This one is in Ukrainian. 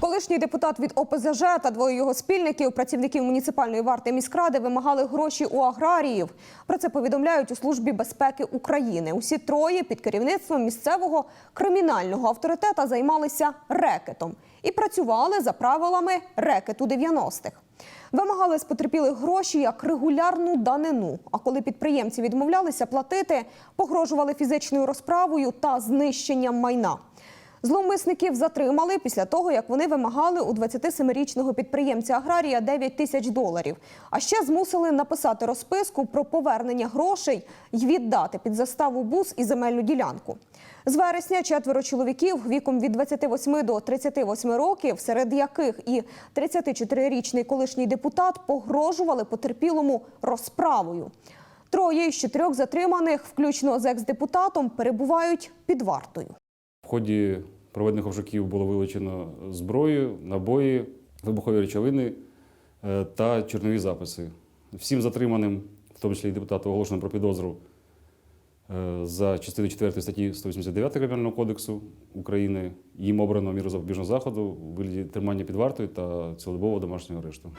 Колишній депутат від ОПЗЖ та двоє його спільників, працівників муніципальної варти міськради, вимагали гроші у аграріїв. Про це повідомляють у службі безпеки України. Усі троє під керівництвом місцевого кримінального авторитета займалися рекетом і працювали за правилами рекету 90-х. Вимагали з потерпілих гроші як регулярну данину. А коли підприємці відмовлялися платити, погрожували фізичною розправою та знищенням майна. Зловмисників затримали після того, як вони вимагали у 27-річного підприємця аграрія 9 тисяч доларів. А ще змусили написати розписку про повернення грошей й віддати під заставу бус і земельну ділянку. З вересня четверо чоловіків віком від 28 до 38 років, серед яких і 34-річний колишній депутат погрожували потерпілому розправою. Троє із чотирьох затриманих, включно з екс-депутатом, перебувають під вартою. Ході проведених обшуків було вилучено зброю, набої, вибухові речовини е, та чорнові записи. Всім затриманим, в тому числі і депутату, оголошено про підозру е, за частиною 4 статті 189 Кримінального кодексу України. Їм обрано міру запобіжного заходу у вигляді тримання під вартою та цілодобового домашнього арешту.